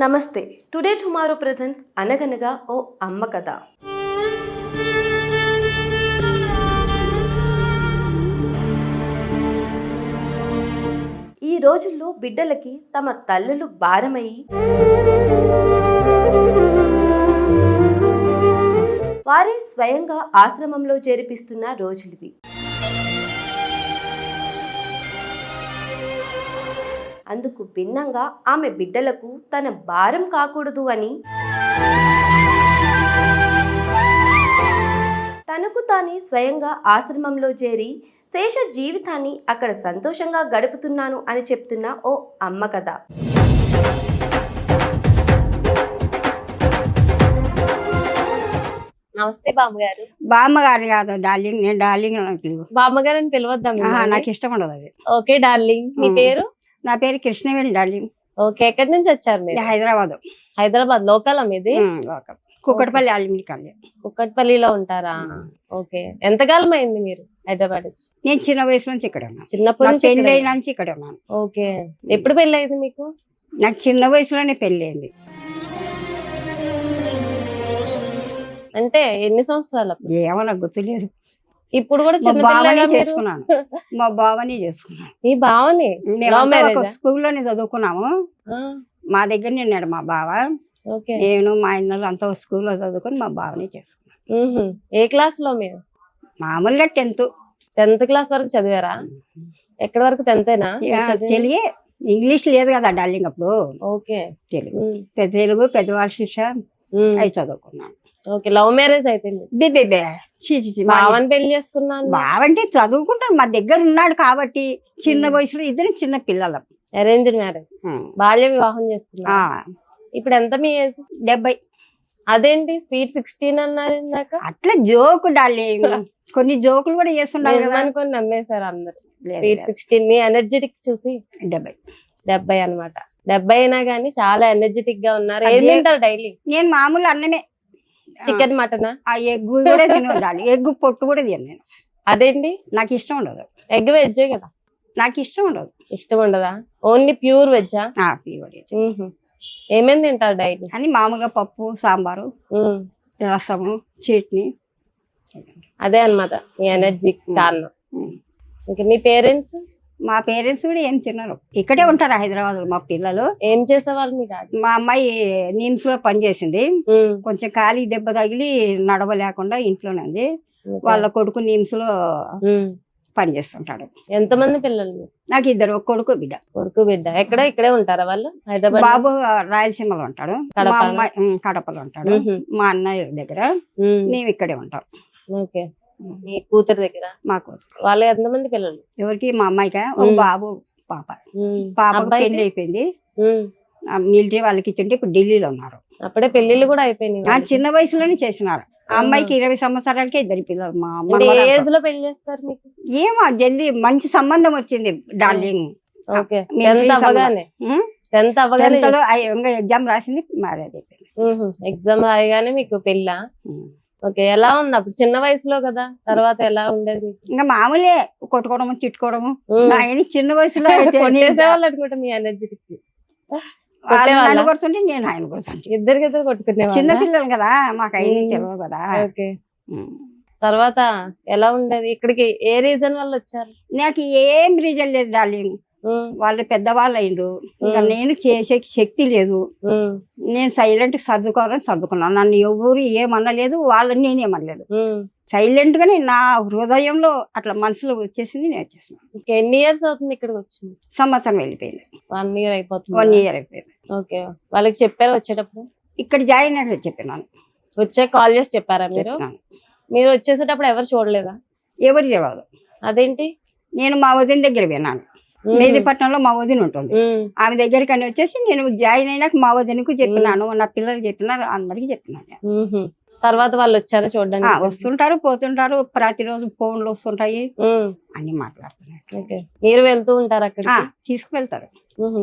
నమస్తే. Today tomorrow presents అనగనగా ఓ అమ్మ కథ. ఈ రోజుల్లో బిడ్డలకి తమ తల్లులు భారమయ్యి వారే స్వయంగా ఆశ్రమంలో చేర్పిస్తున్న రోజులివి. అందుకు భిన్నంగా ఆమె బిడ్డలకు తన భారం కాకూడదు అని. తనకు తానే స్వయంగా ఆశ్రమంలో చేరి శేష జీవితాన్ని అక్కడ సంతోషంగా గడుపుతున్నాను అని చెప్తున్న ఓ అమ్మ కథ. నమస్తే బామ్మగారు. బామ్మగారిని కాదు డార్లింగ్ నేను డార్లింగ్ బామ్మగారు అని పిలవద్దాం? నాకు ఇష్టం ఉండదు అది. Okay darling. మీ. పేరు? నా పేరు కృష్ణవేణి డార్లింగ్. ఓకే ఎక్కడి నుంచి వచ్చారు మీరు? హైదరాబాద్. హైదరాబాద్ లోకల్ మీది? కుక్కటపల్లి అల్లిమిడి కాలనీ. కుక్కట్పల్లిలో ఉంటారా? ఓకే. ఎంతకాలం అయింది మీరు హైదరాబాద్ వచ్చి నేను చిన్న వయసు నుంచి ఇక్కడ ఉన్నాను. చిన్నప్పటి నుంచి పెళ్ళి ఇక్కడే? అయిన నుంచి ఇక్కడ ఉన్నాను. ఓకే. ఎప్పుడు పెళ్ళి అయింది మీకు? నాకు చిన్న వయసులోనే పెళ్ళి అయింది. అంటే ఎన్ని సంవత్సరాలు అప్పుడు? ఏమో నాకు గుర్తులేదు. ఇప్పుడు కూడా చిన్న చేసుకున్నాను. మా బావని చేసుకున్నాను. మీ బావని? స్కూల్లోనే చదువుకున్నాము. మా దగ్గర ఉన్నాడు మా బావ. నేను మా ఇన్నలు అంతా స్కూల్లో చదువుకొని మా బావని చేసుకున్నాను. ఏ క్లాస్లో మీరు? మామూలుగా టెన్త్. టెన్త్ క్లాస్ వరకు చదివారా? ఎక్కడి వరకు టెన్తేనా? తెలుగే ఇంగ్లీష్ లేదు కదా డార్లింగ్ అప్పుడు. ఓకే. తెలుగు. తెలుగు పెద్దవాళ్ళ శిక్ష. అవి చదువుకున్నాను. ఓకే లవ్ మ్యారేజ్ అయితే బావని పెళ్ళి చేసుకున్నాను. బావంటే చదువుకుంటాను మా దగ్గర ఉన్నాడు కాబట్టి చిన్న. వయసులో ఇద్దరు చిన్న పిల్లలం. Arranged marriage. బాల్య వివాహం చేసుకున్నా ఇప్పుడు ఎంత మీ ఏజ్ డెబ్బై. అదేంటి? స్వీట్ సిక్స్టీన్ అన్నారు ఇందాక. అట్లా జోకు డార్లింగ్. కొన్ని జోకులు కూడా కదా. అనుకొని నమ్మేశారు అందరు. స్వీట్. సిక్స్టీన్ మీ ఎనర్జెటిక్ చూసి. డెబ్బై. డెబ్బై అన్నమాట. డెబ్బై అయినా గానీ చాలా ఎనర్జెటిక్గా ఉన్నారు. ఏం. తింటారు డైలీ? నేను మామూలు అన్నమే. చికెన్ మటనా? ఆ ఎగ్గు కూడా తినదాలి ఎగ్గు పొట్టు కూడా తిను నేను. అదేంటి? నాకు ఇష్టం ఉండదు. ఎగ్ వెజ్జే కదా? నాకు ఇష్టం ఉండదు. ఇష్టం ఉండదా? Only pure వెజ్జా? Pure veg. ఏమేమి తింటారు డైలీ అని మామూలుగా పప్పు సాంబారు రసము చట్నీ. అదే అన్నమాట. మీ ఎనర్జీ. కారణం. ఇంకా మీ పేరెంట్స్? మా పేరెంట్స్ కూడా ఏం తినరు. ఇక్కడే ఉంటారు హైదరాబాద్లో మా పిల్లలు? ఏం చేసేవాళ్ళు మీ డాడీ? మా అమ్మాయి నిమ్స్లో పనిచేసింది కొంచెం ఖాళీ దెబ్బ తగిలి నడవలేకుండా ఇంట్లోనే ఉంది. వాళ్ళ కొడుకు నిమ్స్లో పనిచేస్తుంటాడు ఎంతమంది పిల్లలు? నాకు ఇద్దరు ఒక కొడుకు బిడ్డ. కొడుకు బిడ్డ. ఎక్కడ ఇక్కడే ఉంటారా వాళ్ళు? హైదరాబాద్ బాబు రాయలసీమలో ఉంటాడు. కడపలో? ఉంటాడు. మా అన్నయ్య దగ్గర. మేము ఇక్కడే ఉంటాం. ఓకే. మీ కూతురు దగ్గర? మాకు వాళ్ళ ఎంతమంది పిల్లలు? ఎవరికి? మా అమ్మాయికి? ఒక. బాబు పాప. అబ్బాయికి? పెళ్ళి అయిపోయింది. మిలిటరీ వాళ్ళకి ఇచ్చింటే ఇప్పుడు ఢిల్లీలో ఉన్నారు. అప్పుడే పెళ్ళిళ్ళు కూడా అయిపోయినాయి. చిన్న వయసులోనే చేసినారు. అమ్మాయికి ఇరవై సంవత్సరాలకే ఇద్దరు పిల్లలు. మా. ఏజ్లో పెళ్ళి చేస్తారు మీకు? ఏమో జల్దీ మంచి సంబంధం వచ్చింది డార్లింగ్. మీ ఎగ్జామ్ రాసింది అయిపోయింది. ఎగ్జామ్ రాయగానే మీకు పెళ్ళా. ఓకే ఎలా ఉంది అప్పుడు? చిన్న వయసులో కదా? తర్వాత ఎలా ఉండేది? ఇంకా మామూలే కొట్టుకోవడము తిట్టుకోవడము. ఆయన చిన్న వయసులో కొట్టేసేవాళ్ళు అనుకుంటా మీ కొట్టేవాళ్ళా? నన్ను కొడుతుంటే నేను ఆయన కొడుతుంటే. ఇద్దరికిద్దరు కొట్టుకునే చిన్న పిల్లలు కదా మాకు ఉమ్. తెలియదు కదా. ఓకే. తర్వాత ఎలా ఉండేది? ఇక్కడికి ఏ రీజన్ వల్ల వచ్చారు? నాకు ఏం రీజన్ లేదు డార్లింగ్. వాళ్ళు పెద్దవాళ్ళు అయిండు ఇంకా. నేను చేసే శక్తి లేదు. నేను సైలెంట్ సర్దుకోవాలని సర్దుకున్నాను నన్ను ఎవరు ఏమనలేదు వాళ్ళని నేనేమనలేదు. సైలెంట్ గానే నా హృదయంలో అట్లా మనసులో వచ్చేసింది నేను వచ్చేసిన. ఎన్ని ఇయర్స్ అవుతుంది ఇక్కడికి వచ్చి సంవత్సరం వెళ్ళిపోయింది. వన్ ఇయర్ వన్ అయిపోతుంది ఇయర్ అయిపోయింది. ఓకే. వాళ్ళకి చెప్పారు వచ్చేటప్పుడు? ఇక్కడ జాయిన్ అయినట్లు చెప్పినాను వచ్చే కాల్ చేసి చెప్పారా మీరు? మీరు వచ్చేసేటప్పుడు ఎవరు చూడలేదా? ఎవరు తెలియదు అదేంటి? నేను మా వదిన దగ్గర విన్నాను మేదిపట్నంలో మా వదిన ఉంటుంది. ఆమె దగ్గరికి అని వచ్చేసి నేను జాయిన్ అయినాక మా వదినకు చెప్పినాను నా పిల్లలు చెప్పినారు అందరికి చెప్పినాను. తర్వాత వాళ్ళు వచ్చారా ఆ, చూడడానికి వస్తుంటారు పోతుంటారు ప్రతిరోజు ఫోన్లు వస్తుంటాయి అన్ని మాట్లాడుతున్నారు. మీరు వెళ్తూ ఉంటారు ఆ, అక్కడికి తీసుకువెళ్తారు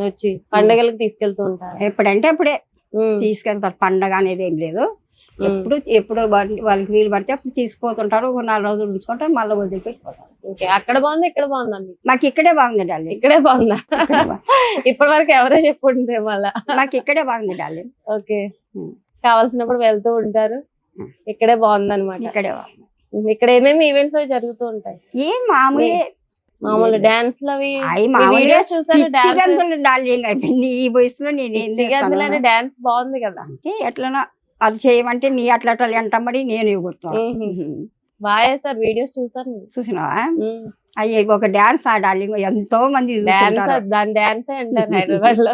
వచ్చి పండగలకు తీసుకెళ్తూ ఉంటారు? ఎప్పుడంటే అప్పుడే తీసుకెళ్తారు. పండగ అనేది ఏం లేదు. ఎప్పుడు ఎప్పుడు వాళ్ళ- వాళ్ళకి వీలు పడితే అప్పుడు తీసుకుపోతుంటారు ఒక నాలుగు రోజులు ఉంచుకుంటారు మళ్ళీ వదిలిపెట్టిపోతారు అక్కడ బాగుంది ఇక్కడ బాగుందా మీకు? మాకు ఇక్కడే బాగుంది డాలి ఇక్కడే బాగుందా? ఇప్పటి వరకు ఎవరో చెప్పుంటే మళ్ళా. మాకు ఇక్కడే బాగుంది డాలి ఓకే. కావాల్సినప్పుడు వెళ్తూ ఉంటారు. ఇక్కడే బాగుంది. అనమాట ఇక్కడే ఇక్కడ ఏమేమి ఈవెంట్స్ అవి జరుగుతూ ఉంటాయి? ఏం మామూలే. మామూలు డాన్స్ అవి చూసాను డాన్స్ ఈ వయసులో నేను? డాన్స్ బాగుంది కదా. అంటే ఎట్లనో అది చేయమంటే నీ అట్లా అట్లా ఎంటమ్మడి నేను ఎగురుతాను. బాగా చేస్తారు వీడియోస్ చూసాను. చూసినావా. అయ్యి ఒక డాన్స్ ఆ డార్లింగ్ ఎంతో మంది. దాని డాన్సే అంటారు హైదరాబాద్లో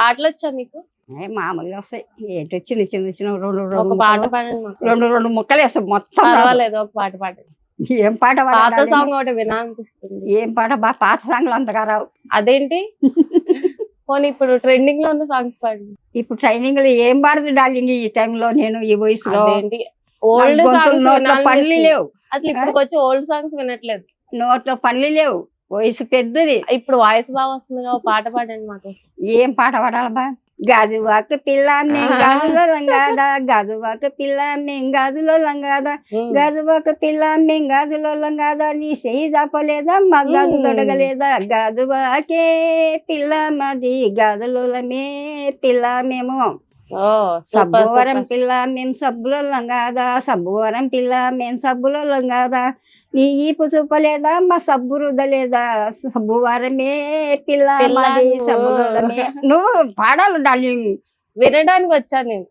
ఆటలు వచ్చా మీకు ఏ మామూలుగా వస్తాయి ఏంటో చిన్న చిన్న చిన్న రెండు రెండు పాట పాడండి. రెండు రెండు ముక్కలు వేస్తాం మొత్తం. పర్వాలేదు ఒక పాట పాడండి ఏం పాట పాత? సాంగ్ ఒకటి వినాలనిపిస్తుంది ఏం పాట బా పాత సాంగ్లు అంతగా రావు అదేంటి పోనీ ఇప్పుడు ట్రెండింగ్లో ఉన్న సాంగ్స్ పాడండి ఇప్పుడు ట్రైనింగ్లో ఏం పాడదు డార్లింగ్ ఈ టైంలో నేను ఈ వయసులో అదేంటి? ఓల్డ్ నాకు గొంతులో సాంగ్స్ పనులు లేవు. అసలు ఇప్పుడు వచ్చి ఓల్డ్ సాంగ్స్ వినట్లేదు. నోట్లో పనులు లేవు. వయసు పెద్దది. ఇప్పుడు వాయిస్ బాగా వస్తుంది పాట పాడండి మాకు. ఏం పాట పాడాలి బా గాజువాక పిల్ల మేం గాజులో లంగాదా గాజువాక పిల్ల మేం గాజులో లంగాదా. గాజువాక పిల్ల మేం గాజులో లంగాదా నీ చెయ్యి దాపలేదా మా గాజు. తొడగలేదా గాజువాకే పిల్ల మాది గాజులమే పిల్ల మేము సబ్బువరం పిల్ల మేం సబ్బులో లంగాదా సబ్బువరం పిల్ల మేం సబ్బులో లంగాదా నీ ఈపు చూపలేదా? మా సబ్బు రుదలేదా సబ్బువరమే పిల్ల పిల్ల నువ్వు. పాడాలి డార్లింగ్. వినడానికి వచ్చాను నేను.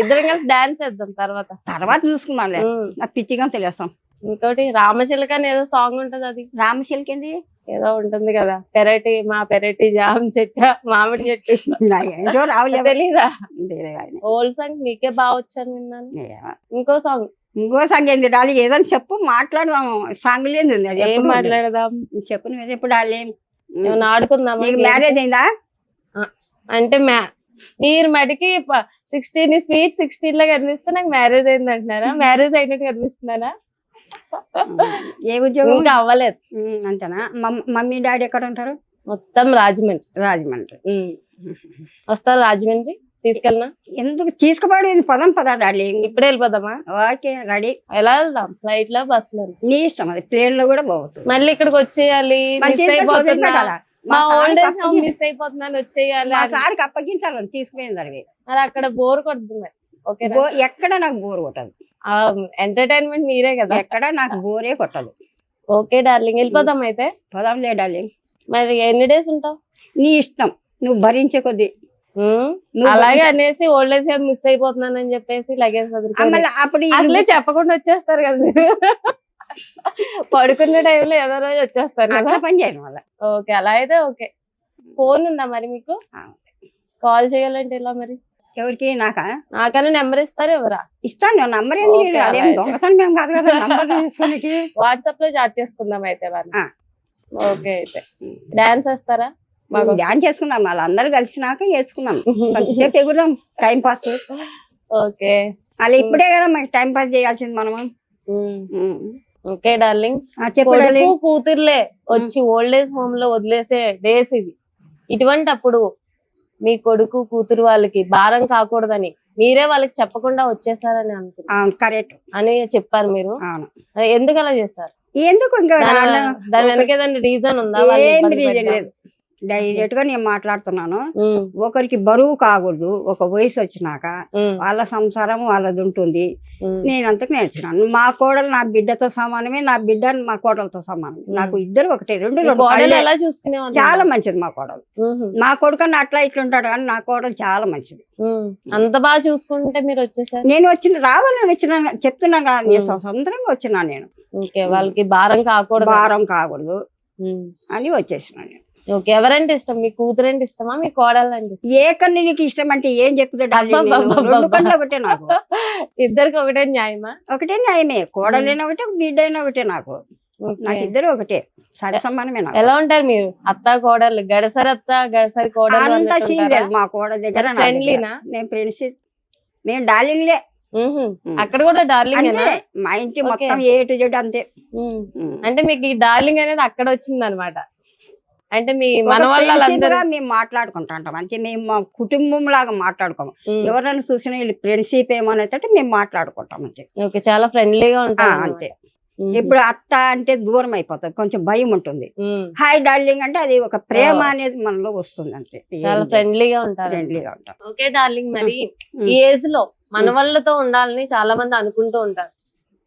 ఇద్దరం కలిసి డాన్స్ చేద్దాం తర్వాత. తర్వాత చూసుకున్నాలే. నాకు పిచ్చిగా తెలియస్తాం ఇంకోటి రామచిలక ఏదో సాంగ్ ఉంటది అది. రామశిల్కింది? ఏదో ఉంటుంది కదా పెరటి మా పెరటి జామ చెట్టు మామిడి చెట్టు. ఏంటో రావులే తెలీదా. ఓల్డ్ సాంగ్ మీకే బాగా వచ్చాను విన్నాను. ఇంకో సాంగ్. ఇంకో సాంగ్ ఏంది? డాలి ఏదైనా చెప్పు మాట్లాడదాం సాంగ్ లేదు ఏం. మాట్లాడదాం? చెప్పు నువ్వు ఎప్పుడు డాలి ఆడుకుందామా నీకు మ్యారేజ్ అయిందా? అంటే మ్యా మీరు మటుకి సిక్స్టీన్ స్వీట్ సిక్స్టీన్ లా కనిపిస్తే నాకు మ్యారేజ్ అయింది అంటున్నారా? మ్యారేజ్ అయినట్టు కనిపిస్తున్నారా ఏ ఉద్యోగం? ఇంకా అవ్వలేదు. అంతేనా? మమ్- మమ్మీ డాడీ ఎక్కడ ఉంటారు మొత్తం రాజమండ్రి. రాజమండ్రి. వస్తారు రాజమండ్రి? తీసుకెళ్ళనా? ఎందుకు? తీసుకుపోయి పదం పదా డాడీ. ఇప్పుడే వెళ్ళిపోదామా? Okay ready. ఎలా వెళ్దాం? ఫ్లైట్లో బస్లో నీ ఇష్టం అది. ప్లేన్లో కూడా పోవచ్చు. మళ్ళీ ఇక్కడికి వచ్చేయాలి? మా ఓల్డ్ ఏజ్ హోమ్ మిస్ అయిపోతున్నాను వచ్చేయాలి. సార్కి అప్పగించాలని తీసుకుపోయింది మరి అక్కడ బోర్ కొడుతుంది ఓకే ఎక్కడ నాకు బోర్ కొట్టదు. ఎంటర్టైన్మెంట్ మీరే కదా. ఎక్కడ నాకు బోరే కొట్టదు. ఓకే డార్లింగ్ వెళ్ళిపోదాం అయితే. పదం లే డార్లింగ్. మరి ఎన్ని డేస్ ఉంటావు? నీ ఇష్టం నువ్వు భరించే కొద్ది. అలాగే అనేసి ఓల్డ్ ఏజ్ మిస్ అయిపోతున్నానని చెప్పేసి లగేజ్ అప్పుడు అసలే చెప్పకుండా వచ్చేస్తారు కదా మీరు. పడుకునే టైంలో ఏదో రోజు వచ్చేస్తారు కదా. పని చేయను వల్ల ఓకే అలా అయితే ఓకే. ఫోన్ ఉందా మరి మీకు. కాల్ చేయాలంటే ఎలా మరి? ఎవరికి? నాకా? నాకన్నా నెంబర్ ఇస్తారు ఎవరా? ఇస్తాను నంబర్ ఏంటి ఓకే, అదేం అలాగే. దొంగతనం మేము కాదు కదా నంబర్ తీసుకోనికి. వాట్సాప్లో చాట్ చేసుకుందాం అయితే ఆ. ఓకే అయితే. డాన్స్ వేస్తారా? బాగా డాన్స్ చేసుకున్నాం వాళ్ళందరూ కలిసినాక వేసుకున్నాం కొంచెంసేపు ఎగురుదాం టైం పాస్. ఓకే. అలా ఇప్పుడే కదా మనకి టైం పాస్ చేయాల్సింది మనము. Okay darling. ఆ, చెప్పు కొడుకు డార్లింగ్. కూతుర్లే వచ్చి ఓల్డ్ ఏజ్ హోమ్లో వదిలేసే డేస్ ఇవి. ఇటువంటి అప్పుడు మీ కొడుకు కూతురు వాళ్ళకి భారం కాకూడదని మీరే వాళ్ళకి చెప్పకుండా వచ్చేసారని అనుకున్నా అవును కరెక్ట్. అని చెప్పారు మీరు. ఎందుకు అలా చేశారు? ఎందుకు ఇంకా దాని వెనక ఏదైనా రీజన్ ఉందా? రీజన్? లేదు. డైరెక్ట్గా నేను మాట్లాడుతున్నాను. ఒకరికి బరువు కాకూడదు. ఒక వయసు వచ్చినాక వాళ్ళ సంసారం వాళ్ళది ఉంటుంది. నేను అంతకు నేర్చున్నాను మా కోడలు నా బిడ్డతో సమానమే నా బిడ్డ మా కోడలతో సమానం నాకు ఇద్దరు ఒకటే రెండు చాలా మంచిది మా కోడలు. ఉహు, మా కొడుకన్నా అట్లా ఇట్లా ఉంటాడు కానీ నా కోడలు చాలా మంచిది. అంత బాగా చూసుకుంటే మీరు వచ్చేసారు? నేను వచ్చిన రావాలని వచ్చిన చెప్తున్నాను కదా నేను. స్వతంత్రంగా వచ్చినా నేను. వాళ్ళకి భారం కాకూడదు. భారం కాకూడదు. అని వచ్చేసిన నేను. ఓకే ఎవరంటే ఇష్టం? మీ కూతురు అంటే ఇష్టమా? మీ కోడలు అంటే ఏ కన్ను నీకు ఇష్టం అంటే ఏం చెప్తాడు నాకు. ఇద్దరికి ఒకటే న్యాయమా? ఒకటే న్యాయమే. కోడలైనా ఒకటే బిడ్డైనా ఒకటే నాకు. నాకు ఇద్దరు ఒకటే. సరి సమానమే ఎలా ఉంటారు మీరు? అత్త కోడలు గడసరి అత్త గడసరి కోడలు అంత సీన్ మా కోడల దగ్గర. ఫ్రెండ్లీనా మేము ఫ్రెండ్స్. మేము డార్లింగ్లే. అక్కడ కూడా డార్లింగ్ మా ఇంటి మొత్తం ఏ టు జెడ్ అంతే. అంటే మీకు ఈ డార్లింగ్ అనేది అక్కడ వచ్చింది అనమాట అంటే మీ మన గా మేము మాట్లాడుకుంటుంటాం. అంటే మేము మా కుటుంబం లాగా మాట్లాడుకోము ఎవరైనా చూసినా వీళ్ళు ఫ్రెండ్షిప్ ఏమో అనేది మేము మాట్లాడుకుంటాం అంతే. ఓకే చాలా ఫ్రెండ్లీగా ఆ, ఉంటారు అంతే. ఇప్పుడు అత్త అంటే దూరం అయిపోతుంది. కొంచెం భయం ఉంటుంది. హాయ్ డార్లింగ్ అంటే అది ఒక ప్రేమ. అనేది మనలో వస్తుంది అంతే. చాలా ఫ్రెండ్లీగా ఉంటారు ఫ్రెండ్లీగా ఉంటాం. ఓకే డార్లింగ్ మరి. ఈ ఏజ్లో మన వాళ్ళతో ఉండాలని చాలా మంది అనుకుంటూ ఉంటారు.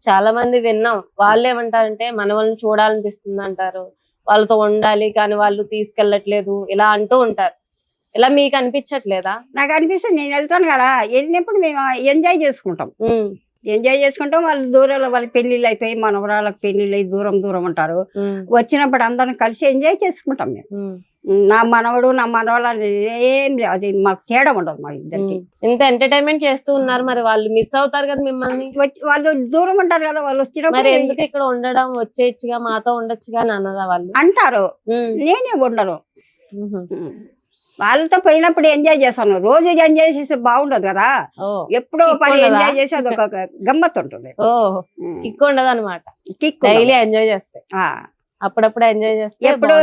చాలా మంది విన్నాం. వాళ్ళు ఏమంటారంటే మన వాళ్ళని చూడాలనిపిస్తుంది అంటారు. వాళ్ళతో ఉండాలి కానీ వాళ్ళు తీసుకెళ్ళట్లేదు ఇలా అంటూ ఉంటారు. ఇలా మీకు అనిపించట్లేదా? నాకు అనిపిస్తుంది. నేను వెళ్తాను కదా. వెళ్ళినప్పుడు మేము ఎంజాయ్ చేసుకుంటాం. ఎంజాయ్ చేసుకుంటాం. వాళ్ళు దూరంలో వాళ్ళ పెళ్ళిళ్ళు అయిపోయి మనవరాళ్ళకి పెళ్ళిళ్ళు దూరం దూరం ఉంటారు. వచ్చినప్పుడు అందరం కలిసి ఎంజాయ్ చేసుకుంటాం మేము. నా మనవడు నా మనవరాలు ఏం అది మాకు తేడా ఉండదు మా ఇద్దరికి. ఇంత ఎంటర్టైన్మెంట్ చేస్తూ ఉన్నారు మరి వాళ్ళు. మిస్ అవుతారు కదా మిమ్మల్ని. వాళ్ళు దూరం ఉంటారు కదా వాళ్ళు మరి వచ్చినప్పుడు ఎందుకు ఇక్కడ ఉండడం వచ్చేయచ్చుగా మాతో ఉండొచ్చుగా అని అన్నారా వాళ్ళు? అంటారు. నేనే ఉండను ఉహు. వాళ్ళతో పోయినప్పుడు ఎంజాయ్ చేస్తాను. రోజు ఎంజాయ్ చేస్తే బాగుండదు కదా. ఎప్పుడో పని? ఎంజాయ్ చేసి అదొక గమ్మత్ ఉంటుంది. కిక్ ఉండదు అనమాట కిక్. డైలీ ఎంజాయ్ చేస్తే ఆ, అప్పుడప్పుడు ఎంజాయ్ చేస్తే ఎప్పుడు.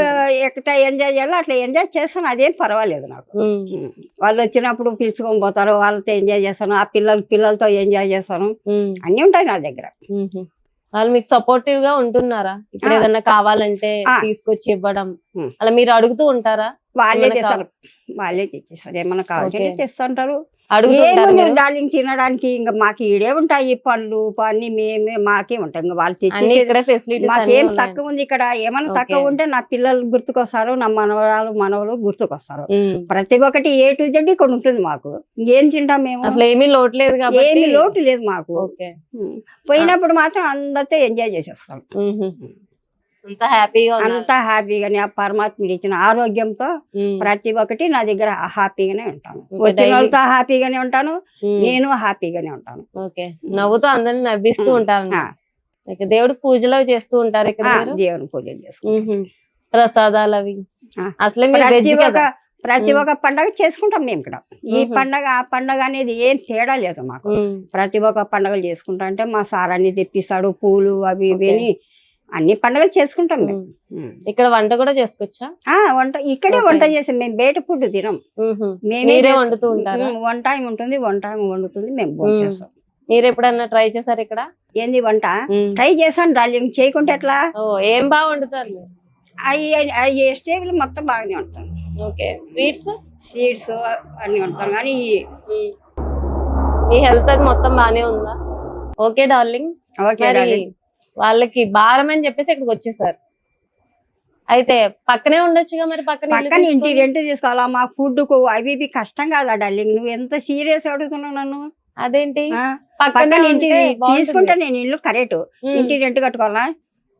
ఎక్కడ ఎంజాయ్ చేయాలో అట్లా ఎంజాయ్ చేస్తాను అదేం పర్వాలేదు నాకు. వాళ్ళు వచ్చినప్పుడు పిలుచుకొని పోతారు వాళ్ళతో ఎంజాయ్ చేస్తాను ఆ పిల్లలు పిల్లలతో ఎంజాయ్ చేస్తాను అన్ని ఉంటాయి నా దగ్గర. వాళ్ళు మీకు సపోర్టివ్గా ఉంటున్నారా ఇప్పుడు. ఏదన్నా కావాలంటే. తీసుకొచ్చి ఇవ్వడం. అలా మీరు అడుగుతూ ఉంటారా వాళ్ళే చేస్తారు వాళ్ళే తెచ్చిస్తారు ఏమన్నా కావాలంటే. తెస్తుంటారు అడుగుతుంటారు? డార్లింగ్ తినడానికి ఇంకా మాకు ఈడే ఉంటాయి పళ్ళు అన్ని మేమే మాకే ఉంటాయి. ఇంకా వాళ్ళు తెచ్చి మాకేం తక్కువ ఉంది ఇక్కడ. ఏమైనా తక్కువ. ఉంటే నా పిల్లలు గుర్తుకొస్తారు నా మనవరాలు మనవలు గుర్తుకొస్తారు. ప్రతి ఒక్కటి ఏ టు జెడ్ ఇక్కడ ఉంటుంది మాకు. ఏం తింటాం మేము? అసలు ఏమీ లోటు లేదు ఏమి లోటు లేదు మాకు. పోయినప్పుడు మాత్రం అందరితో ఎంజాయ్ చేసేస్తాం. అంత హ్యాపీగా అంతా హ్యాపీగానే ఆ పరమాత్ముడు ఇచ్చిన ఆరోగ్యంతో ప్రతి ఒక్కటి నా దగ్గర హ్యాపీగానే ఉంటాను. వచ్చిన వాళ్ళతో హ్యాపీగానే ఉంటాను నేను హ్యాపీగానే ఉంటాను. ఓకే. నవ్వుతూ అందరిని నవ్విస్తూ. ఓకే దేవుడికి పూజలు చేస్తూ ఉంటారు ఇక్కడ దేవుని పూజలు ఉహు. ప్రసాదాలు అవి. అసలే ప్రతి ఒక్క పండగ చేసుకుంటాం మేము ఇక్కడ. ఈ. పండగ ఆ పండగ అనేది ఏం తేడా లేదు మాకు. ప్రతి ఒక్క పండగలు చేసుకుంటా అంటే మా సార్ అన్ని తెప్పిస్తాడు పూలు అవి ఇవి అన్ని పండగలు చేసుకుంటాం మేము. ఇక్కడ వంట కూడా చేసుకోవచ్చా ఆ, వంట ఇక్కడే. వంట చేసాం మేము బయట ఫుడ్ తినం. మేమే. వండుతూ ఉంటారా? వన్ టైం ఉంటుంది వన్ టైం వండుతుంది మేము భోజనం మీరు ఎప్పుడన్నా ట్రై చేశారు ఇక్కడ? ఏంది వంట. ట్రై చేశాను డార్లింగ్ చేయకుంటే ఎట్లా? ఓ ఏం బాగా వండుతారు? అవి అవి స్టేబుల్ మొత్తం బాగానే ఉంటాను ఓకే. స్వీట్స్? సీడ్స్ అన్ని ఉంటాను కానీ ఈ- మీ హెల్త్ అది మొత్తం బానే ఉందా? Okay darling. ఓకే వాళ్ళకి భారం అని చెప్పేసి ఇక్కడికి వచ్చేసారు. అయితే పక్కనే ఉండొచ్చుగా మరి పక్కన పక్కన ఇంటి? రెంట్ తీసుకోవాలా? మా ఫుడ్కు అవి ఇవి కష్టం కాదా డార్లింగ్? నువ్వు ఎంత సీరియస్ అడుగుతున్నావు నన్ను? అదేంటి? పక్కనే ఇంటి. తీసుకుంటే నేను ఇల్లు కరెక్ట్. ఇంటి రెంట్ కట్టుకోవాలా?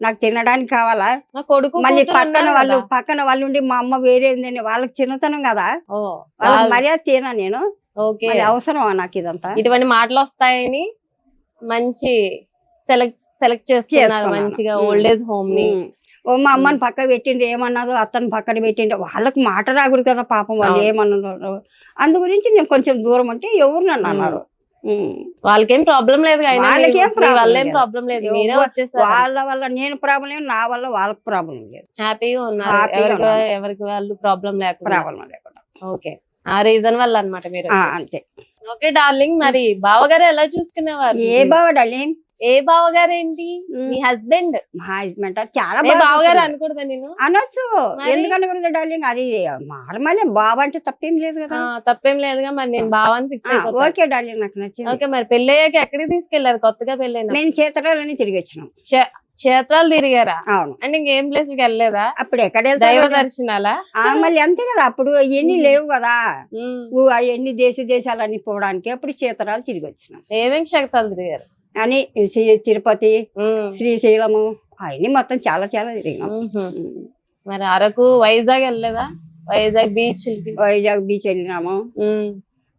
నాకు తినడానికి కావాలా? కొడుకు మళ్ళీ పక్కన వాళ్ళు. పక్కన వాళ్ళు ఉండి మా అమ్మ వేరే ఉందని వాళ్ళకి చిన్నతనం కదా. మర్యాద తీనా నేను? అవసరమా నాకు ఇదంతా? ఇటువంటి మాటలు వస్తాయని మంచి సెలెక్ట్ సెలెక్ట్ చేసుకున్నారు చేసుకున్నాను. మంచిగా. Old age హోమ్ని. ఓ మా అమ్మని పక్క పెట్టిండు ఏమన్నారు? అతను పక్కన పెట్టిండు వాళ్ళకి మాట రాకూడదు కదా పాపం వాళ్ళు. ఏమన్నారు? అందు గురించి నేను కొంచెం దూరం ఉంటే ఎవరు నన్ను అన్నారు. వాళ్ళకేం ప్రాబ్లం లేదు వాళ్ళకేం. ప్రాబ్లం లేదు. ఎవ్వ- మీరే వచ్చేసారు. వాళ్ళ వల్ల నేను ప్రాబ్లం నా వల్ల వాళ్ళకి ప్రాబ్లం లేదు. హ్యాపీగా ఉన్నారు. ఎవరికి వాళ్ళు ప్రాబ్లం లేకుండా. ప్రాబ్లం లేకుండా. ఓకే ఆ రీజన్ వల్ల అన్నమాట మీరు. అంతే. ఓకే డార్లింగ్ మరి బావగారు ఎలా చూసుకునేవారు? ఏ బావడాలి ఏ బావగారు ఏంటి మీ హస్బెండ్? మా హస్బెండ్ చాలా బావగారు. అనుకూడదా నేను? అనొచ్చు? ఎందుకనకూడదు డార్లింగ్? అది మారమనే బావ అంటే తప్పేం లేదు కదా. తప్పేం లేదుగా మరి. నేను బావాని ఫిక్స్ ఓకే డార్లింగ్ నాకు నచ్చింది. ఓకే మరి. పెళ్ళయ్యాక ఎక్కడికి తీసుకెళ్ళారు? కొత్తగా పెళ్ళైన మేము చేతరాలని తిరిగి వచ్చినాం. క్షేత్రాలు తిరిగారా? అవును. అంటే ఇంకేం ప్లేస్కి వెళ్ళలేదా? అప్పుడు ఎక్కడ దైవ దర్శనాలా? మళ్ళీ అంతే కదా. అప్పుడు అవన్నీ. లేవు కదా. అవన్నీ దేశ దేశాలన్నీ పోవడానికి అప్పుడు చేతరాలు తిరిగి వచ్చినాం. ఏమేం క్షేత్రాలు తిరిగారు? అని శ్రీ- తిరుపతి. శ్రీశైలము అవన్నీ మొత్తం చాలా చాలా తిరిగినాం. మరి అరకు వైజాగ్ వెళ్ళలేదా? వైజాగ్ బీచ్ వైజాగ్ బీచ్ వెళ్ళినాము.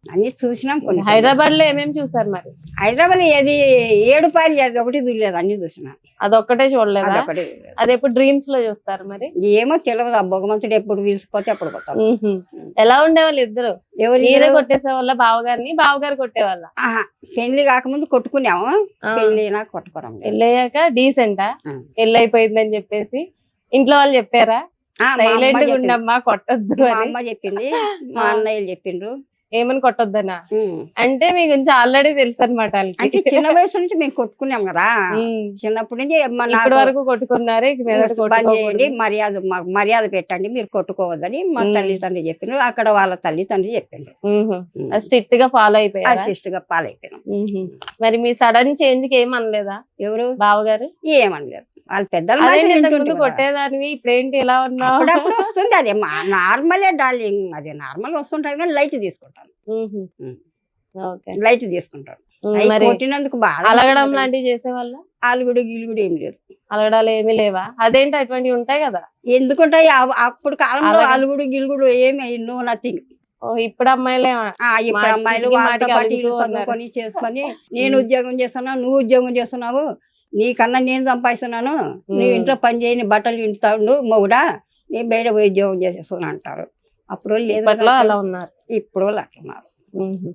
అన్ని చూసినాం కొన్ని హైదరాబాద్లో ఏమేం చూసారు మరి హైదరాబాద్ ఏది ఏడు పాయలు అది ఒకటి చూడలేదు అన్ని చూసినా అదొక్కటే చూడలేదా అదొకటి. అది ఎప్పుడు డ్రీమ్స్లో చూస్తారు మరి ఏమో తెలియదు ఆ భగవంతుడు ఎప్పుడు పిలిచిపోతే అప్పుడు పోతాం. ఎలా ఉండేవాళ్ళు ఇద్దరు ఎవరు? కొట్టేసే వాళ్ళ బావగారిని బావగారు కొట్టేవాళ్ళ పెళ్ళి కాకముందు కొట్టుకున్నాము. పెళ్ళి నాకు కొట్టుకోవడం పెళ్ళయ్యాక డీసెంటా ఆ. పెళ్ళి అయిపోయిందని చెప్పేసి ఇంట్లో వాళ్ళు చెప్పారా సైలెంట్గా. ఉండమ్మా కొట్టొద్దు అమ్మ చెప్పింది మా. అన్నయ్యలు చెప్పిండ్రు ఏమని కొట్టొద్దనా. అంటే మీ గురించి ఆల్రెడీ తెలుసు అనమాట అంటే చిన్న వయసు నుంచి మేము కొట్టుకున్నాం కదా. చిన్నప్పటి నుంచి ఇప్పటి వరకు కొట్టుకున్నారు చేయండి. మర్యాద మర్యాద పెట్టండి మీరు కొట్టుకోవద్దని మా ఉమ్. తల్లిదండ్రులు చెప్పిండ్రు అక్కడ వాళ్ళ తల్లిదండ్రులు చెప్పిండ్రు స్ట్రిక్ట్గా ఫాలో అయిపోయారా? అసిస్ట్గా పాలైపోయినాం మ్మ్. మరి మీ సడన్ చేంజ్కి ఏం అనలేదా ఎవరు? బావగారు? ఏమనలేదు. వాళ్ళ పెద్దల. కొట్టేదానివి ఇప్పుడేంటి ఇలా ఉన్నావు? అప్పుడప్పుడు వస్తుంది అది. నార్మలే డార్లింగ్ అది నార్మల్ వస్తుంటది కానీ లైట్ తీసుకుంటాను. లైట్ తీసుకుంటాను. కొట్టినందుకు బాగా అలగడం లాంటివి చేసేవాళ్ళ? ఆలుగుడు గిలుగుడు ఏం లేదు. అలగడాలు ఏమీ లేవా? అదేంటి అటువంటివి ఉంటాయి కదా? ఎందుకుంటాయి? అప్పుడు కాలంలో అలాగే. ఆలుగుడు గిలుగుడు ఏమి నో నథింగ్. ఇప్పుడు అమ్మాయిలే ఇప్పుడు అమ్మాయిలు చేసుకొని నేను. ఉద్యోగం చేస్తున్నావు నువ్వు ఉద్యోగం చేస్తున్నావు నీకన్నా నేను సంపాదిస్తున్నాను. ఉమ్. ఇంట్లో పని చేయని బట్టలు ఇంటాడు మొగుడా నేను బయట ఉద్యోగం చేసేస్తున్నా అంటారు. అప్పుడు వాళ్ళు లేదు. అలా ఉన్నారు. ఇప్పుడు వాళ్ళు అట్లున్నారు మ్మ్.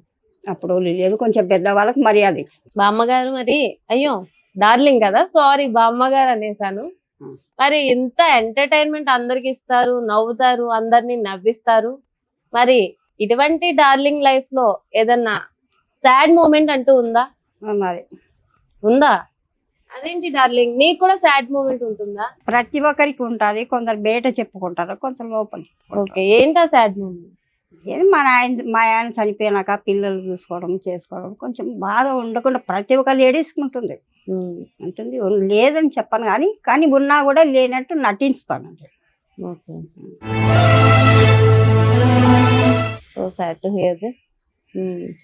అప్పుడు వాళ్ళు లేదు కొంచెం పెద్ద వాళ్ళకి మర్యాద బామ్మగారు మరి అయ్యో డార్లింగ్ కదా? సారీ బామ్మగారు అనేసాను. మరి ఇంత ఎంటర్టైన్మెంట్ అందరికి ఇస్తారు నవ్వుతారు అందరినీ నవ్విస్తారు. మరి ఇటువంటి డార్లింగ్ లైఫ్లో ఏదన్నా సాడ్ మూమెంట్ అంటూ ఉందా? మరి. ఉందా? అదేంటి డార్లింగ్? నీకు కూడా సాడ్ మూమెంట్ ఉంటుందా? ప్రతి ఒక్కరికి ఉంటుంది. కొందరు బయట చెప్పుకుంటారు కొందరు లోపల. ఓకే ఏంటా సాడ్ మూమెంట్? మా ఆయన మా ఆయన చనిపోయినాక పిల్లలు చూసుకోవడం చేసుకోవడం కొంచెం బాధ ఉండకుండా ప్రతి ఒక్క లేడీస్ ఉంటుంది. ఉంటుంది. లేదని చెప్పను కానీ కానీ ఉన్నా కూడా లేనట్టు నటిస్తాను okay. So sad to hear this.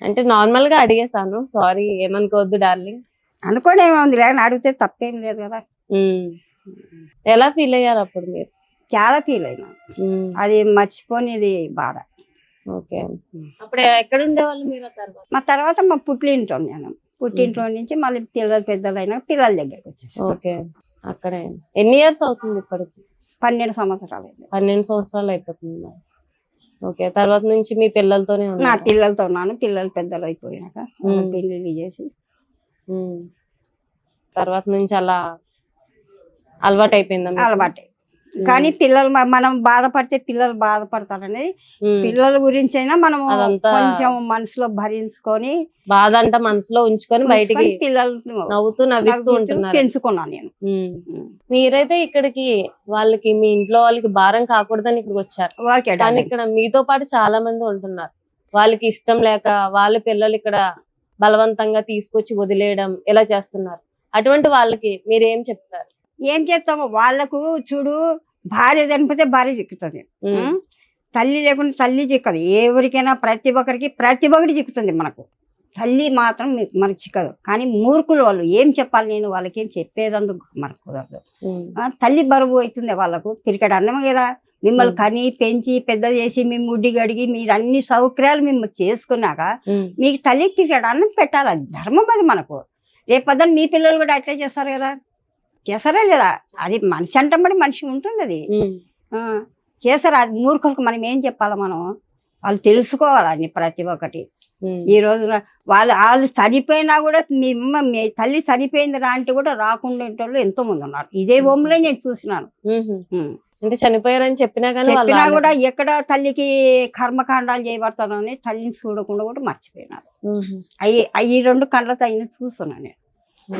అంటే నార్మల్గా అడిగేసాను సారీ ఏమనుకోవద్దు డార్లింగ్. అనుకోని ఏముంది లేని అడిగితే తప్పేం లేదు కదా. ఎలా ఫీల్ అయ్యారు అప్పుడు మీరు? చాలా ఫీల్ అయినా. అది మర్చిపోనిది బాధ. ఓకే. అప్పుడు ఎక్కడ ఉండేవాళ్ళు మీరు తర్వాత? మా తర్వాత మా పుట్టింట్లో నేను పుట్టింట్లో నుంచి మళ్ళీ పిల్లలు పెద్దలు అయినా పిల్లల దగ్గరికి వచ్చేసి. ఓకే. అక్కడే. ఎన్ని ఇయర్స్ అవుతుంది ఇప్పటికి? పన్నెండు సంవత్సరాలు అయింది. పన్నెండు సంవత్సరాలు అయిపోతుంది ఓకే. తర్వాత నుంచి మీ పిల్లలతోనే నా పిల్లలతో ఉన్నాను. పిల్లలు పెద్దలు మ్మ్. పెళ్ళిళ్ళు చేసి. తర్వాత నుంచి అలా అలవాటు. అయిపోయిందా అలవాటే కానీ పిల్లలు మనం బాధపడితే పిల్లలు బాధపడతారనేది పిల్లల గురించి అయినా మనం కొంచెం మనసులో భరించుకొని బాధ అంట మనసులో ఉంచుకొని బయటికి పిల్లల్ని నవ్వుతూ నవ్విస్తూ ఉంటున్నారు పెంచుకున్నాను నేను. మీరైతే ఇక్కడికి వాళ్ళకి మీ ఇంట్లో వాళ్ళకి భారం కాకూడదని ఇక్కడికి వచ్చారు. కానీ. ఇక్కడ మీతో పాటు చాలా మంది ఉంటున్నారు. వాళ్ళకి ఇష్టం లేక వాళ్ళ పిల్లలు ఇక్కడ బలవంతంగా తీసుకొచ్చి వదిలేయడం ఇలా చేస్తున్నారు? అటువంటి వాళ్ళకి మీరు ఏం చెప్తారు? ఏం చేస్తాము వాళ్ళకు చూడు భార్య చనిపోతే భార్య చిక్కుతుంది? తల్లి లేకుండా తల్లి చిక్కదు. ఎవరికైనా ప్రతి ఒక్కరికి ప్రతి ఒక్కటి చిక్కుతుంది మనకు. తల్లి మాత్రం మనకు చిక్కదు. కానీ మూర్ఖులు వాళ్ళు ఏం చెప్పాలి నేను? వాళ్ళకి ఏం చెప్పేదందుకు మనకు కుదరదు. తల్లి బరువు అవుతుంది వాళ్ళకు. క్రికెట్ అన్నం కదా? మిమ్మల్ని. కని పెంచి పెద్ద చేసి మేము ముడ్డి గడిగి మీరు అన్ని సౌకర్యాలు మేము చేసుకున్నాక. మీకు తల్లి క్రికెట్ అన్నం పెట్టాలి. ధర్మం అది మనకు. రేపొద్దున మీ పిల్లలు కూడా అట్లే చేస్తారు కదా. చేస్తారా లేదా? అది మనిషి అంటబడి మనిషి ఉంటుంది అది. చేస్తారు? అది మూర్ఖులకు మనం ఏం చెప్పాలి మనం? వాళ్ళు తెలుసుకోవాలి అన్ని ప్రతి ఒక్కటి. ఈ రోజున వాళ్ళు వాళ్ళు చనిపోయినా కూడా మీ అమ్మ మీ తల్లి చనిపోయింది రా అంటే కూడా రాకుండా ఎంతో మంది ఉన్నారు. ఇదే హోమ్లో నేను చూసినాను. అంటే చనిపోయారని చెప్పినా కానీ వాళ్ళు చెప్పినా. కూడా ఎక్కడ తల్లికి కర్మకాండాలు చేయబడతానని తల్లిని చూడకుండా కూడా మర్చిపోయినారు. అవి అవి రెండు కళ్ళతో అయినా చూస్తున్నాను నేను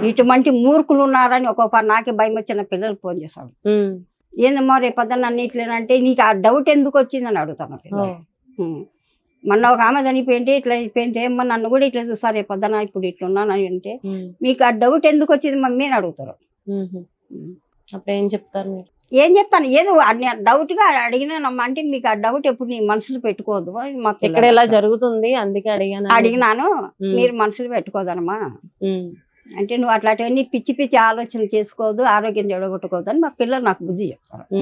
ఇటువంటి మూర్ఖులు ఉన్నారని ఒక్కొక్కరు నాకే భయం వచ్చిన పిల్లలు ఫోన్ ఉమ్. ఏందమ్మా రేపొద్దున నన్ను ఇట్లేనంటే నీకు ఆ డౌట్ ఎందుకు వచ్చిందని అడుగుతాను. పిల్లలు. మొన్న ఒక ఆమె చనిపోయింటే ఇట్లా అయిపోయింటే ఏమ్మా నన్ను కూడా ఇట్లా చూస్తారు రేపొద్దున ఇప్పుడు ఇట్లున్నాను అంటే ఉమ్. మీకు ఆ డౌట్ ఎందుకు వచ్చింది మమ్మీ అని అడుగుతారు. అప్పుడు ఏం చెప్తారు మీరు ఏం చెప్తాను? ఏదో అన్ని డౌట్గా అడిగినానమ్మా అంటే మీకు ఆ డౌట్ ఎప్పుడు నీ మనసులో పిల్లలు ఇక్కడ ఇలా. జరుగుతుంది? అందుకే అడిగాను. అడిగినాను. మీరు మనసులో పెట్టుకోదనమ్మా. ఉమ్. అంటే నువ్వు అట్లాంటివన్నీ పిచ్చి పిచ్చి ఆలోచనలు చేసుకోవద్దు ఆరోగ్యం చెడగొట్టుకోవద్దు అని మా పిల్లలు నాకు బుద్ధి చెప్తారు.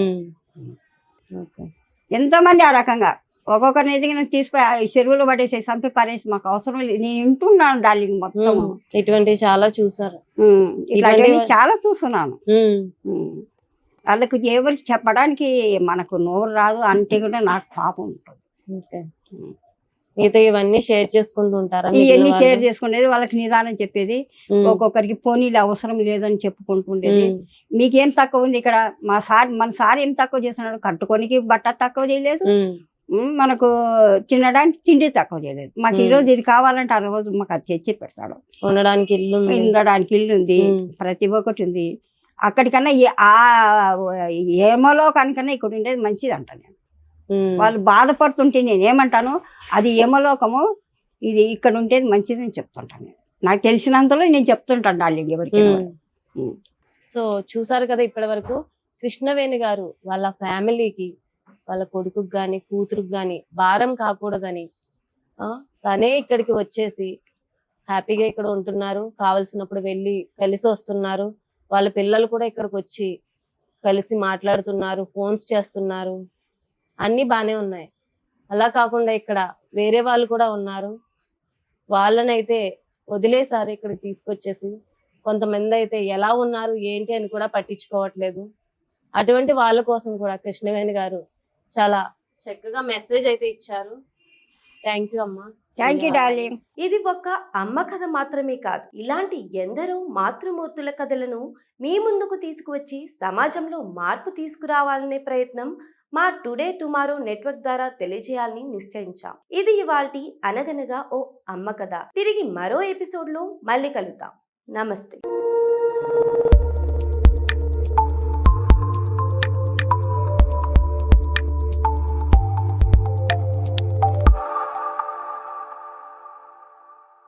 ఎంతమంది ఆ రకంగా ఒక్కొక్కరిని ఎదిగిన తీసుకుపోయి చెరువులో పడేసి చంపి పడేసి మాకు అవసరం లేదు. నేను వింటున్నాను డార్లింగ్ మొత్తం. ఉమ్. ఇటువంటివి చాలా చూసారు. ఇటువంటి- చాలా చూస్తున్నాను. వాళ్ళకి ఎవరికి చెప్పడానికి మనకు నోరు రాదు అంటే కూడా నాకు పాపం ఉంటుంది. మీతో ఇవన్నీ షేర్ చేసుకుంటూ ఉంటారా? ఇవన్నీ షేర్? చేసుకునేది వాళ్ళకి నిదానం చెప్పేది. ఒక్కొక్కరికి పోనీలు అవసరం లేదని చెప్పుకుంటుండేది మీకేం తక్కువ ఉంది ఇక్కడ? మా సార్ మన సార్ ఏం తక్కువ చేస్తున్నాడు? కట్టుకోనికి బట్ట తక్కువ చేయలేదు. మనకు తినడానికి తిండి తక్కువ చేయలేదు. మాకు ఈ. రోజు ఇది కావాలంటే ఆ రోజు మాకు అది తెచ్చి పెడతాడు. ఉండడానికి ఇల్లు ఉండడానికి ఇల్లు ఉంది ప్రతి ఒక్కటి ఉంది. అక్కడికన్నా ఆ ఏమలో కనుకన్నా ఇక్కడ ఉండేది మంచిది అంట నేను వాళ్ళు బాధపడుతుంటే నేను ఏమంటాను? అది ఏమలోకము ఇది ఇక్కడ ఉండేది మంచిదని చెప్తుంటాను నేను. నాకు తెలిసినంతలో నేను చెప్తుంటాను డార్లింగ్ ఎవరికి. సో చూసారు కదా ఇప్పటి వరకు కృష్ణవేణి గారు వాళ్ళ ఫ్యామిలీకి వాళ్ళ కొడుకుకి గాని కూతురుకి గాని భారం కాకూడదని ఆ, తనే ఇక్కడికి వచ్చేసి హ్యాపీగా ఇక్కడ ఉంటున్నారు. కావలసినప్పుడు వెళ్ళి కలిసి వస్తున్నారు. వాళ్ళ పిల్లలు కూడా ఇక్కడికి వచ్చి కలిసి మాట్లాడుతున్నారు ఫోన్స్ చేస్తున్నారు. అన్నీ బాగానే ఉన్నాయి. అలా కాకుండా ఇక్కడ వేరే వాళ్ళు కూడా ఉన్నారు. వాళ్ళనైతే వదిలేసారు ఇక్కడికి తీసుకొచ్చేసి. కొంతమంది అయితే ఎలా ఉన్నారు ఏంటి అని కూడా పట్టించుకోవట్లేదు. అటువంటి వాళ్ళ కోసం కూడా కృష్ణవేణి గారు చాలా చక్కగా మెసేజ్ అయితే ఇచ్చారు. థ్యాంక్ యూ అమ్మా. థ్యాంక్ యూ డార్లింగ్ ఇది ఒక్క అమ్మ కథ మాత్రమే కాదు. ఇలాంటి ఎందరో మాతృమూర్తుల కథలను మీ ముందుకు తీసుకువచ్చి సమాజంలో మార్పు తీసుకురావాలనే ప్రయత్నం మా టుడే టుమారో నెట్వర్క్ ద్వారా తెలియజేయాలని నిశ్చయించాం. ఇది ఇవాల్టి అనగనగా ఓ అమ్మ కథ. తిరిగి మరో ఎపిసోడ్లో మళ్ళీ కలుద్దాం. నమస్తే.